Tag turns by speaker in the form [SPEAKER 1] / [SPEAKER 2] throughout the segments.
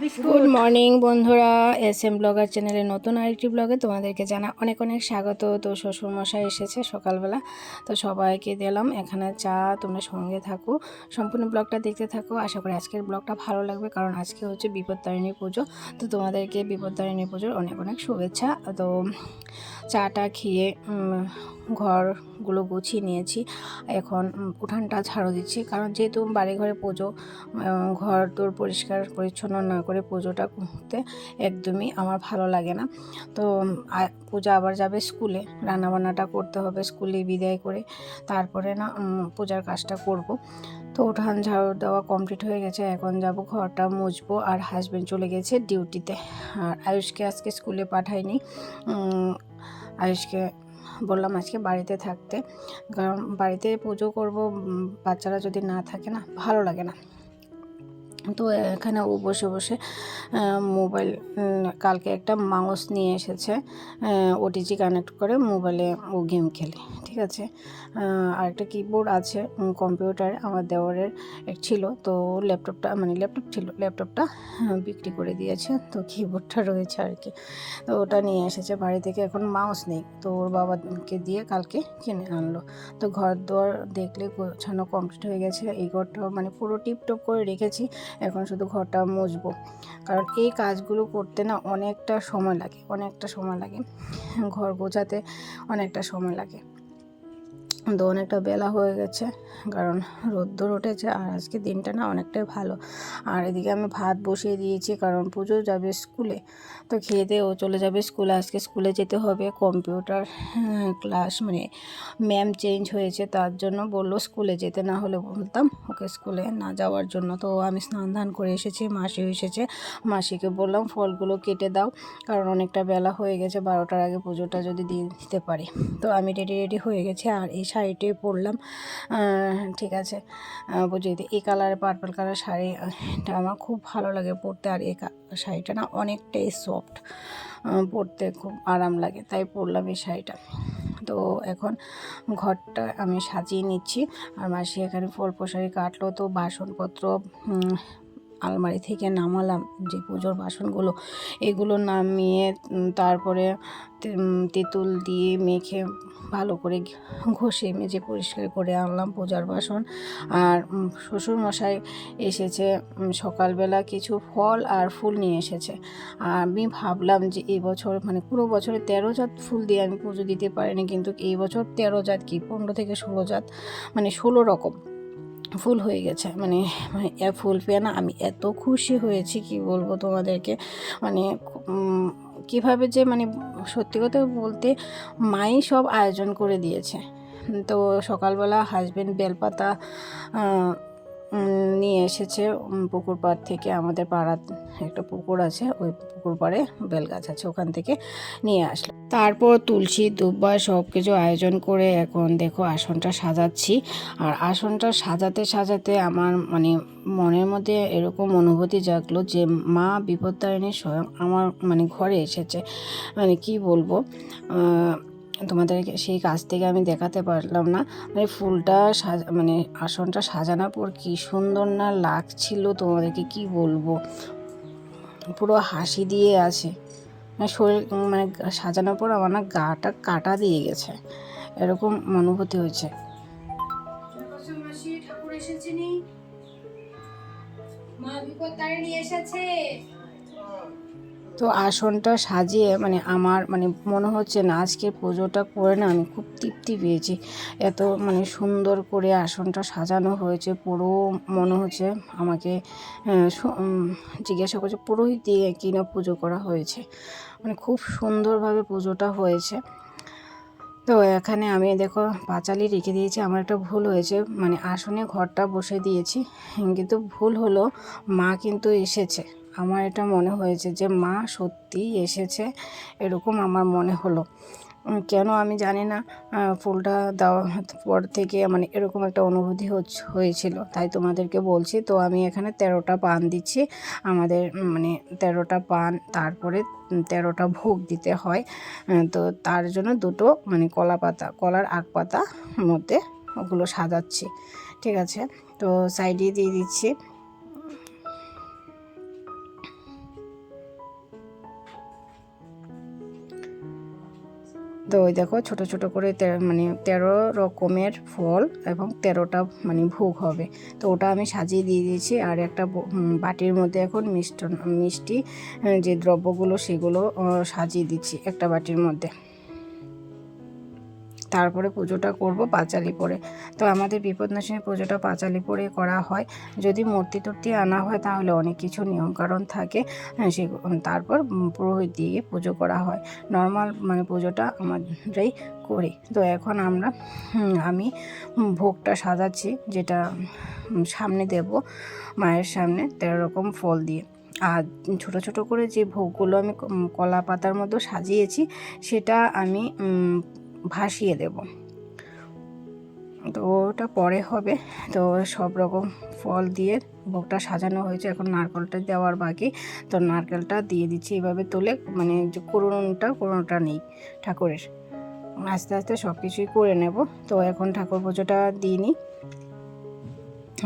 [SPEAKER 1] Good morning বন্ধুরা। S M blogger চ্যানেলে নতুন আরেকটি ব্লগে তোমাদেরকে জানা অনেক অনেক স্বাগত। তো শ্বশুরমশাই এসেছে সকালবেলা। তো সবাইকে দিলাম এখানে চা, তোমরা সঙ্গে থাকো। সম্পূর্ণ ব্লগটা দেখতে থাকো। আশা করি আজকের ব্লগটা ভালো লাগবে, কারণ আজকে হচ্ছে বিপত্তারিণী পুজো। তো তোমাদেরকে বিপত্তারিণী পুজোর অনেক অনেক শুভেচ্ছা। তো চাটা খেয়ে ঘরগুলো গুছিয়ে নিয়েছি। এখন উঠানটা ঝাড়ু দিচ্ছি। কারণ যেহেতু বাড়ি ঘরে পুজো ঘর তোর পরিষ্কার পরিচ্ছন্ন না করে পুজোটা করতে একদমই আমার ভালো লাগে না। তো পূজা আবার যাবে স্কুলে। রান্নাবান্নাটা করতে হবে স্কুলে বিদায় করে। তারপরে না পূজার কাজটা করব। তো উঠান ঝাড়ু দেওয়া কমপ্লিট হয়ে গেছে। এখন যাব ঘরটা মুছবো আর হাজব্যান্ড চলে গেছে ডিউটিতে আর আয়ুষকে আজকে স্কুলে পাঠাইনি। উম, আয়ুষকে বললাম আজকে বাড়িতে থাকতে। কারণ বাড়িতে পুজো করব বাচ্চারা যদি না থাকে না, ভালো লাগে না। তো এখানে ও বসে বসে মোবাইল কালকে একটা মাউস নিয়ে এসেছে ওটিজি কানেক্ট করে মোবাইলে ও গেম খেলে, ঠিক আছে? আর একটা কিবোর্ড আছে কম্পিউটার আমার দেওয়ারের ছিল, তো ল্যাপটপটা মানে ল্যাপটপ ছিল ল্যাপটপটা বিক্রি করে দিয়েছে, তো কিবোর্ডটা রয়েছে আর কি। তো ওটা নিয়ে এসেছে, বাড়ি থেকে এখন মাউস নেই, তো ওর বাবাকে দিয়ে কালকে কিনে আনলো। তো ঘর দোয়ার দেখলে গোছানো কমপ্লিট হয়ে গেছে, এই ঘরটাও মানে পুরো টিপটপ করে রেখেছি এখন শুধু ঘরটা মুছবো। কারণ এই কাজগুলো করতে না অনেকটা সময় লাগে, অনেকটা সময় লাগে। ঘর গোছাতে অনেকটা সময় লাগে। তো অনেকটা বেলা হয়ে গেছে, কারণ রোদ্দুর উঠেছে আর আজকে দিনটা না অনেকটাই ভালো। আর এদিকে আমি ভাত বসিয়ে দিয়েছি, কারণ পুজো যাবে স্কুলে। তো খেয়ে দিয়ে ও চলে যাবে স্কুলে, আজকে স্কুলে যেতে হবে। কম্পিউটার ক্লাস মানে ম্যাম চেঞ্জ হয়েছে, তার জন্য বলল স্কুলে যেতে না হলে বলতাম ওকে স্কুলে না যাওয়ার জন্য। তো আমি স্নান ধান করে এসেছি মাসি এসেছে। মাসিকে বললাম ফলগুলো কেটে দাও, কারণ অনেকটা বেলা হয়ে গেছে, বারোটার আগে পুজোটা যদি দিয়ে দিতে পারি। তো আমি রেডি রেডি হয়ে গেছি আর এই শাড়িটি পরলাম। ঠিক আছে। বুঝিয়ে এই কালার পার্পল কালার শাড়িটা আমার খুব ভালো লাগে পরতে। আর এই শাড়িটা না অনেকটাই সফট পরতে খুব আরাম লাগে। তাই পরলাম এই শাড়িটা। তো এখন ঘরটা আমি সাজিয়ে নিচ্ছি। আর মাসি এখানে ফল প্রসারি কাটলো। তো বাসনপত্র আলমারি থেকে নামালাম। যে পুজোর বাসনগুলো, এগুলো নামিয়ে তারপরে তেঁতুল দিয়ে মেখে ভালো করে ঘষে, মেজে পরিষ্কার করে আনলাম পূজার বাসন। আর শ্বশুরমশাই এসেছে সকালবেলা কিছু ফল আর ফুল নিয়ে এসেছে। আর আমি ভাবলাম যে এই বছর মানে পুরো বছরে তেরো জাত ফুল দিয়ে আমি পুজো দিতে পারিনি, কিন্তু এই বছর তেরো জাত কি, পনেরো থেকে ষোলো জাত মানে ষোলো রকম ফুল হয়ে গেছে। মানে মানে এ ফুল পেয়ে না আমি এত খুশি হয়েছি, কি বলব তোমাদেরকে? মানে কীভাবে যে মানে সত্যি কথা বলতে মাই সব আয়োজন করে দিয়েছে। তো সকালবেলা হাজব্যান্ড বেলপাতা নিয়ে এসেছে পুকুর পাড় থেকে আমাদের পাড়ার একটা পুকুর আছে, ওই পুকুর পাড়ে বেলগাছ আছে, ওখান থেকে নিয়ে আসলাম তারপর তুলসী, দুব্বা সব কিছু আয়োজন করে এখন দেখো আসনটা সাজাচ্ছি। আর আসনটা সাজাতে সাজাতে আমার মানে মনের মধ্যে এরকম অনুভূতি জাগলো যে মা বিপত্তারিণী স্বয়ং আমার মানে ঘরে এসেছে। মানে কি বলব? আহ, তোমাদেরকে সেই কাজ থেকে আমি দেখাতে পারলাম না। মানে ফুলটা সাজা মানে আসনটা সাজানোর পর কী সুন্দর না লাগছিল তোমাদেরকে কি বলব? পুরো হাসি দিয়ে আছে। মানে শরীর মানে সাজানোর পর আমার না গাটা কাটা দিয়ে গেছে। এরকম অনুভূতি হয়েছে।
[SPEAKER 2] মা বিপদ তারিণী এসেছে।
[SPEAKER 1] তো আসনটা সাজিয়ে মানে আমার মানে মনে হচ্ছে না আজকে পুজোটা করে না আমি খুব তৃপ্তি পেয়েছি। এত মানে সুন্দর করে আসনটা সাজানো হয়েছে, পুরো মনে হচ্ছে আমাকে জিজ্ঞাসা করছে পুরোহিত দিয়ে কিনা পুজো করা হয়েছে। মানে খুব সুন্দরভাবে পুজোটা হয়েছে। তো এখানে আমি দেখো পাঁচালি রেখে দিয়েছি, আমার একটা ভুল হয়েছে মানে আসনে ঘরটা বসে দিয়েছি, কিন্তু ভুল হলো মা কিন্তু এসেছে। আমার এটা মনে হয়েছে যে, মা, সত্যিই এসেছে। এরকম আমার মনে হলো। কেন আমি জানি না ফুলটা দেওয়ার পর থেকে মানে এরকম একটা অনুভূতি হয়েছিল। তাই তোমাদেরকে বলছি, তো আমি এখানে তেরোটা পান দিচ্ছি। আমাদের মানে তেরোটা পান, তারপরে তেরোটা ভোগ দিতে হয়। তো তার জন্য দুটো মানে কলা পাতা, কলার আগ পাতা মধ্যে ওগুলো সাজাচ্ছি। ঠিক আছে? তো সাইডে দিয়ে দিচ্ছি। তো ওই দেখো ছোট ছোট করে মানে তেরো রকমের ফল এবং তেরোটা মানে ভোগ হবে। তো ওটা আমি সাজিয়ে দিয়ে দিয়েছি আর একটা বাটির মধ্যে এখন মিষ্ট, মিষ্টি যে দ্রব্যগুলো সেগুলো সাজিয়ে দিচ্ছি একটা বাটির মধ্যে। তারপরে পুজোটা করব পাঁচালি পরে। তো আমাদের বিপদনাশিনী পুজোটা পাঁচালি পরে করা হয়। যদি মূর্তি টুর্তি আনা হয় তাহলে অনেক কিছু নিয়মকানুন থাকে। হ্যাঁ, সে তারপর পুরোহিত দিয়ে পুজো করা হয়। নর্মাল মানে পুজোটা আমাদেরই করি। তো এখন আমরা আমি ভোগটা সাজাচ্ছি যেটা সামনে দেব মায়ের সামনে তেরো রকম ফল দিয়ে। আর ছোট ছোট করে যে ভোগগুলো আমি কলা পাতার মতো সাজিয়েছি সেটা আমি ভাসিয়ে দেব। তো ওটা পরে হবে। তো সব রকম ফল দিয়ে ভোগটা সাজানো হয়েছে। এখন নারকেলটা দেওয়ার বাকি। তো নারকেলটা দিয়ে দিচ্ছি এইভাবে তুলে। মানে যে করুণটা করুণটা নেই ঠাকুরের। আস্তে আস্তে সব কিছুই করে নেব। তো এখন ঠাকুর পুজোটা দিই নি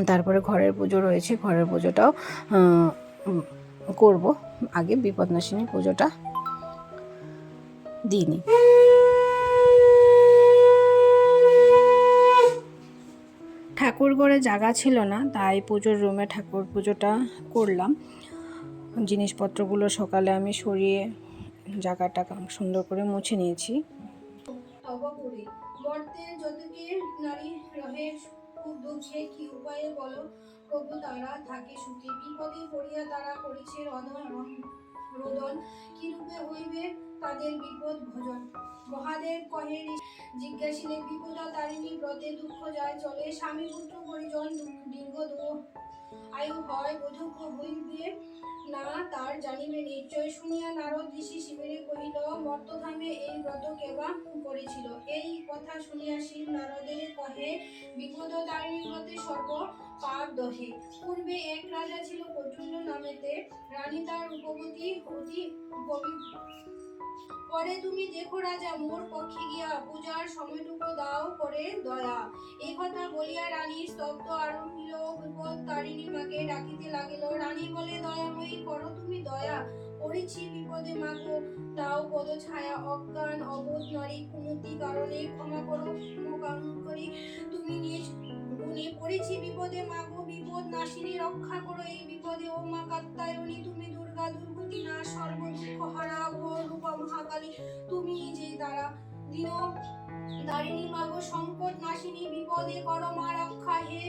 [SPEAKER 1] তারপরে ঘরের পুজো রয়েছে। ঘরের পুজোটাও করব। আগে বিপদনাশিনী পুজোটা দিইনি ঠাকুর ঘরে জায়গা ছিল না, তাই পুজোর রুমে ঠাকুর পুজোটা করলাম। জিনিসপত্রগুলো সকালে আমি সরিয়ে জায়গাটা সুন্দর করে মুছে নিয়েছি।
[SPEAKER 2] তারা থাকে সুখে। বিপদে পড়িয়া তারা করিছে রোদন কিরূপে হইবে তাদের বিপদ ভোজন? মহাদেব কহে জিজ্ঞাসিলে বিপদা তারিণী, ব্রতে দুঃখ যায়, চলে স্বামী পুত্র পরিজন, দীর্ঘ দুঃখ আয়ু হয় বধুক্ষ হইবে না, তার জানিবে, নিশ্চয় শুনিয়া নারদ ঋষি শিবিরে কহিল মর্তধামে এই ব্রত কেবা করেছিল? এই কথা শুনিয়া শিব নারদের কহে, বিপদ তারিণী ব্রতে সর্ব পাপ দহে। পূর্বে এক রাজা ছিল প্রচণ্ড নামেতে, রানী তার রূপবতী অতি পরে তুমি দেখো রাজা, মোর পক্ষে গিয়া পূজার সময়টুকু দাও করে দয়া। এই কথা বলিয়া রানী স্তব্ধ আরম্ভিল বিপদ তারিণী মাকে ডাকিতে লাগিল। রানী বলে দয়াময়ী করো তুমি দয়া। পড়েছি বিপদে মাগো তাও পদ ছায়া অজ্ঞান, অবোধ নারী কুমতি কারণে ক্ষমা করো কারণ করি। তুমি নিজ গুণে পড়েছি বিপদে মাগো বিপদ নাশিনী রক্ষা করো এই বিপদে। ও মা কাত্তায়নী তুমি দুর্গা দুর্গতি মহাকালী, তুমি যে দ্বারা দিন দারিণী মাগো সংকট নাশিনী, বিপদে করো মা রক্ষা হে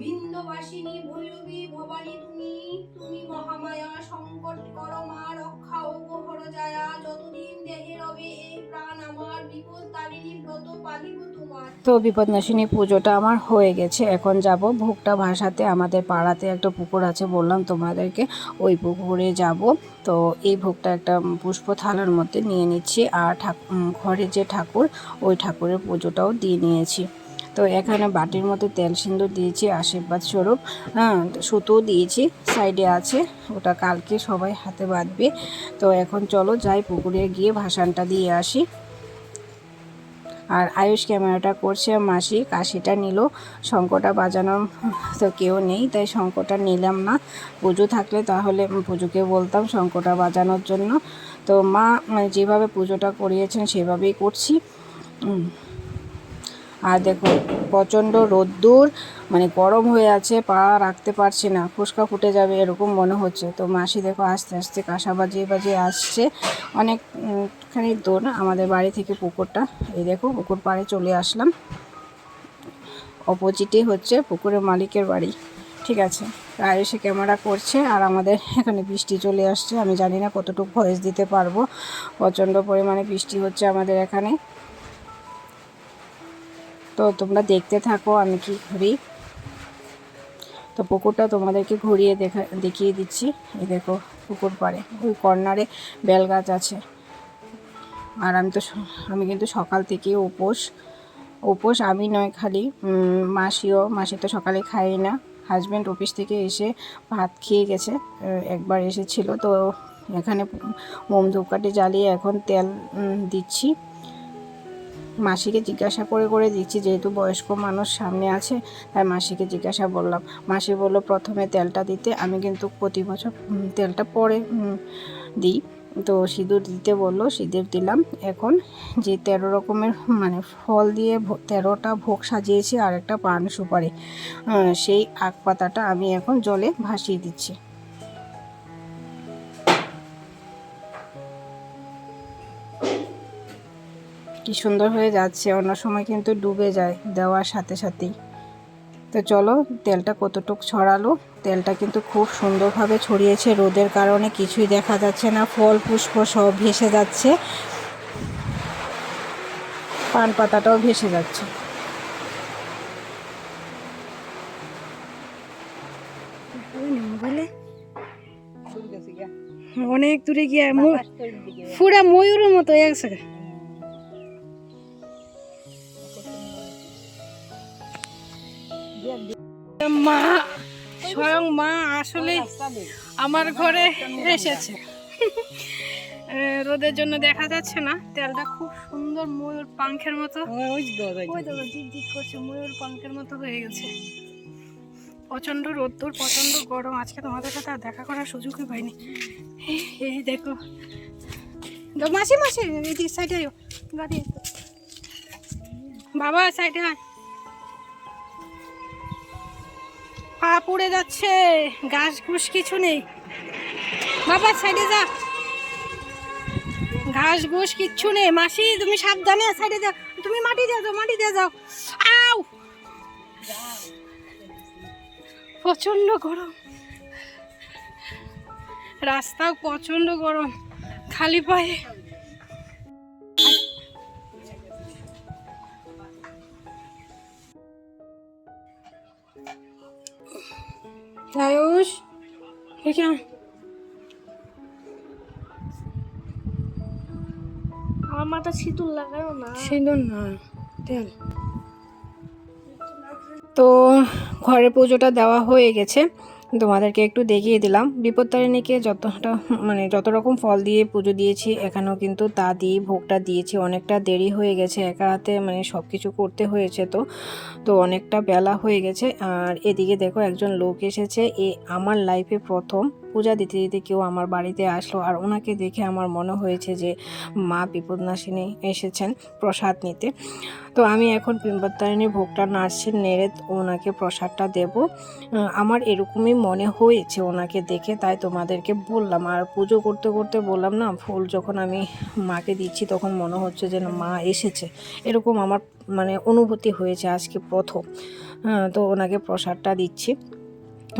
[SPEAKER 2] বিন্দবাসিনী ভৈরবী ভবানী তুমি তুমি মহামায়া, সংকট করো মা রক্ষা ও গোহর জায়া।
[SPEAKER 1] তো বিপদনাশিনী পুজোটা আমার হয়ে গেছে। এখন যাব ভোগটা ভাসাতে। আমাদের পাড়াতে একটা পুকুর আছে, বললাম তোমাদেরকে ওই পুকুরে যাব। তো এই ভোগটা একটা পুষ্প থালার মধ্যে নিয়ে নিচ্ছি আর ঘরে যে ঠাকুর, ওই ঠাকুরের পুজোটাও দিয়ে নিয়েছি। তো এখানে বাটির মধ্যে তেল সিন্দুর দিয়েছি, আশীর্বাদ স্বরূপ। হ্যাঁ সুতো দিয়েছি, সাইডে আছে, ওটা কালকে সবাই হাতে বাঁধবে। তো এখন চলো যাই পুকুরে গিয়ে ভাসানটা দিয়ে আসি। আর আয়ুষ ক্যামেরাটা করছে মাসি কাশিটা নিল। শঙ্কটা বাজানোর তো কেউ নেই, তাই শঙ্কটা নিলাম না। পুজো থাকলে তাহলে পুজোকে বলতাম শঙ্কটা বাজানোর জন্য। তো মা যেভাবে পুজোটা করিয়েছেন সেভাবেই করছি। আর দেখো প্রচণ্ড রোদ্দুর। মানে গরম হয়ে আছে, পা রাখতে পারছি না, ফুসকা ফুটে যাবে এরকম মনে হচ্ছে। তো মাসি দেখো আস্তে আস্তে কাঁসা বাজিয়ে বাজিয়ে আসছে। অনেকখানি দূর আমাদের বাড়ি থেকে পুকুরটা, এই দেখো পুকুর পাড়ে চলে আসলাম। অপোজিটে হচ্ছে পুকুরের মালিকের বাড়ি। ঠিক আছে আর এসে ক্যামেরা করছে আর আমাদের এখানে বৃষ্টি চলে আসছে। আমি জানি না কতটুকু ভয়েস দিতে পারব। প্রচণ্ড পরিমাণে বৃষ্টি হচ্ছে আমাদের এখানে। তো তোমরা দেখতে থাকো, আমি কি করি? তো পুকুরটা তোমাদেরকে ঘুরিয়ে দেখা, দেখিয়ে দিচ্ছি। এই দেখো, পুকুর পাড়ে, ওই কর্নারে বেল গাছ আছে। আর আমি তো আমি কিন্তু সকাল থেকে উপোস। উপোস আমি নয় খালি মাসিও, মাসি তো সকালে খাই না। হাজব্যান্ড অফিস থেকে এসে ভাত খেয়ে গেছে একবার এসেছিল। তো এখানে মোম ধূপকাঠি জ্বালিয়ে এখন তেল দিচ্ছি। মাসিকে জিজ্ঞাসা করে করে দিচ্ছি, যেহেতু বয়স্ক মানুষ সামনে আছে, তাই মাসিকে জিজ্ঞাসা বললাম মাসি বলল, প্রথমে তেলটা দিতে, আমি কিন্তু প্রতি বছর তেলটা পরে দিই। তো সিঁদুর দিতে বলল, সিঁদুর দিলাম। এখন যে তেরো রকমের মানে ফল দিয়ে তেরোটা ভোগ সাজিয়েছি আর একটা পান সুপারি। সেই আখ পাতাটা আমি এখন জলে ভাসিয়ে দিচ্ছি। কি সুন্দর হয়ে যাচ্ছে, অন্য সময় কিন্তু ডুবে যায় দেওয়ার সাথে সাথেই। তো চলো, তেলটা কতটুক ছড়ালো, তেলটা কিন্তু খুব সুন্দরভাবে ছড়িয়েছে, রোদের কারণে কিছুই দেখা যাচ্ছে না, ফল পুষ্প সব ভেসে যাচ্ছে। পান পাতাটাও ভেসে যাচ্ছে। অনেক দূরে গিয়ে পুরা ময়ূরের মতো একসে মা স্বয়ং মা আসলে আমার ঘরে এসেছে। রোদের জন্য দেখা যাচ্ছে না তেলটা খুব সুন্দর ময়ূর পাঙ্খের মতো। করছে ময়ূর পাঙ্খের মতো হয়ে গেছে। প্রচণ্ড রোদ্দুর প্রচণ্ড গরম। আজকে তোমাদের সাথে আর দেখা করার সুযোগই পাইনি। এই- দেখো। মাসি মাসি এই সাইডে গাড়ি বাবা সাইডে আয়। পা পড়ে যাচ্ছে। ঘাস ঘুষ কিছু নেই। বাবা, সাইডে যা। ঘাস ঘুষ কিচ্ছু নেই। মাসি, তুমি সাবধানে সাইডে যাও। তুমি মাটি দিয়ে যাও, মাটি দিয়ে যাও। আউ! প্রচণ্ড গরম। রাস্তাও প্রচণ্ড গরম। খালি পায়ে। আয়ুষ এখানে
[SPEAKER 3] আমার মাথা সিঁদুর না।
[SPEAKER 1] সিঁদুর না তেল তো ঘরে পুজোটা দেওয়া হয়ে গেছে। তোমাদেরকে একটু দেখিয়ে দিলাম। বিপত্তারিণীকে যতটা মানে যত রকম ফল দিয়ে পুজো দিয়েছি, এখানেও কিন্তু তা দিয়ে ভোগটা দিয়েছি। অনেকটা দেরি হয়ে গেছে, একা হাতে মানে সব কিছু করতে হয়েছে তো। তো অনেকটা বেলা হয়ে গেছে। আর এদিকে দেখো একজন লোক এসেছে। এ আমার লাইফে প্রথম। পূজা দিতে দিতে কেউ আমার বাড়িতে আসলো আর ওনাকে দেখে আমার মনে হয়েছে যে মা বিপদনাশিনী এসেছেন প্রসাদ নিতে। তো আমি এখন বিপত্তারিণী ভোগটা নাড়ছি, নেড়ে ওনাকে প্রসাদটা দেব। আমার এরকমই মনে হয়েছে ওনাকে দেখে, তাই তোমাদেরকে বললাম। আর পুজো করতে করতে বললাম না, ফুল যখন আমি মাকে দিচ্ছি তখন মনে হচ্ছে যে মা এসেছে। এরকম আমার মানে অনুভূতি হয়েছে আজকে প্রথম। তো ওনাকে প্রসাদটা দিচ্ছি।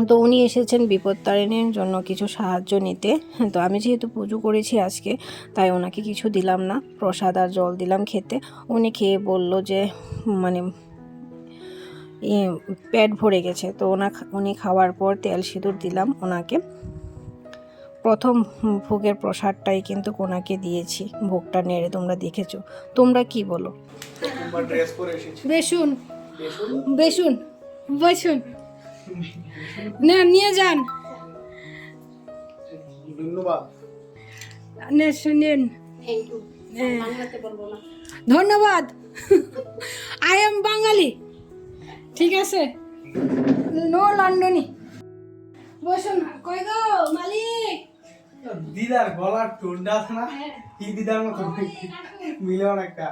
[SPEAKER 1] তো উনি এসেছেন বিপত্তারিণীর জন্য কিছু সাহায্য নিতে। তো আমি যেহেতু পুজো করেছি আজকে তাই ওনাকে কিছু দিলাম না। প্রসাদ আর জল দিলাম খেতে। উনি খেয়ে বলল যে মানে পেট ভরে গেছে। তো ওনা উনি খাওয়ার পর তেল সিঁদুর দিলাম ওনাকে। প্রথম ভোগের প্রসাদটাই কিন্তু ওনাকে দিয়েছি। ভোগটা নেড়ে তোমরা দেখেছ। তোমরা কি বলো?
[SPEAKER 4] বেসুন। বেসুন? পরে
[SPEAKER 1] না নিয়ে যান।
[SPEAKER 4] ধন্যবাদ।
[SPEAKER 1] শুনেন। ধন্যবাদ। I am Bangali. ঠিক আছে। নো লন্ডনি। বসুন। কই গো মালিক?
[SPEAKER 4] দিদার গলার টোনটা আছে না? কি দিদার মতো মিলে অনেকটা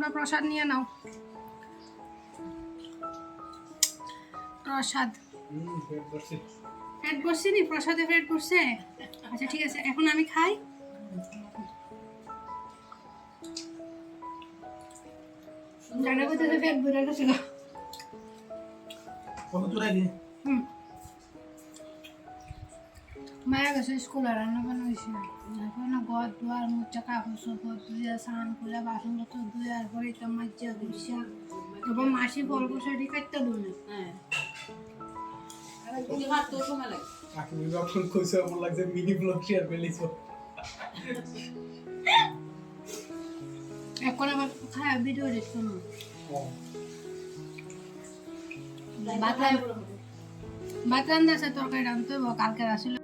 [SPEAKER 1] তোমরা প্রসাদ নিয়ে নাও। প্রসাদ। ফ্যাট করছি নি? প্রসাদে ফ্যাট করছে আচ্ছা ঠিক আছে এখন আমি খাই। জানা কোথায় ফ্যাট বেড়ে গেছে গো।
[SPEAKER 4] কত দূর আগে?
[SPEAKER 1] হুম। মায়া গেছে স্কুলে রান্না বান্না হয়েছে এখন ঘর দুয়ার মুচা কাপড় চোপড় ধুয়ে স্নান করে বাসন পত্র ধুয়ে আর পরে তো মাঝে ঘুরছে এবং মাসি গল্প শাড়ি কাটতে দিল।
[SPEAKER 4] মিনি শেয়ার পেলিছো
[SPEAKER 1] এখন আবার খায় ভিডিও দেখতো না ভাত রান্না আছে তরকারি রাঁধতে কালকে আসলে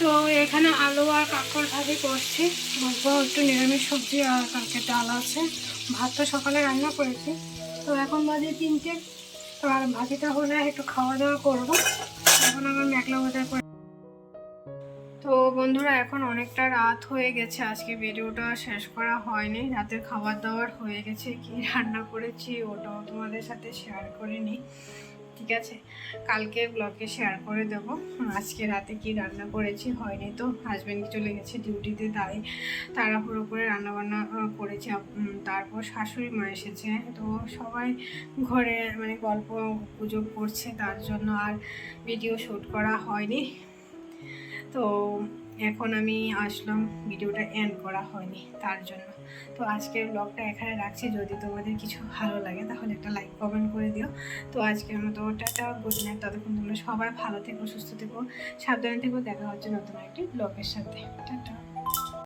[SPEAKER 1] তো এখানে আলু আর কাঁকড় ভাজি করছি। অল্প একটু নিরামিষ সবজি আর কালকে ডাল আছে। ভাত তো সকালে রান্না করেছি। তো এখন বাজে তিনটে। তো আর ভাজিটা হলে একটু খাওয়া দাওয়া করব। এখন আবার মেঘলা হতে পর তো বন্ধুরা, এখন অনেকটা রাত হয়ে গেছে। আজকে ভিডিওটা শেষ করা হয়নি। রাতের খাবার দাবার হয়ে গেছে। কি রান্না করেছি ওটাও তোমাদের সাথে শেয়ার করিনি। ঠিক আছে? কালকে ব্লগে শেয়ার করে দেব। আজকে রাতে কি রান্না করেছি হয়নি তো। হাজব্যান্ড চলে গেছে ডিউটিতে তাই তাড়াহুড়ো করে রান্নাবান্না করেছি। তারপর শাশুড়ি মা এসেছে, তো সবাই ঘরে মানে গল্প গুজব করছে, তার জন্য আর ভিডিও শ্যুট করা হয়নি। তো এখন আমি আসলাম, ভিডিওটা এন্ড করা হয়নি তার জন্য। তো আজকের ব্লগটা এখানে রাখছি। যদি তোমাদের কিছু ভালো লাগে তাহলে একটা লাইক কমেন্ট করে দিও। তো আজকের মতো টাটা গুড নাইট ততক্ষণ তোমরা সবাই ভালো থেকো, সুস্থ থেকো, সাবধানে থেকো। দেখা হচ্ছে নতুন একটি ব্লগের সাথে। টাটা।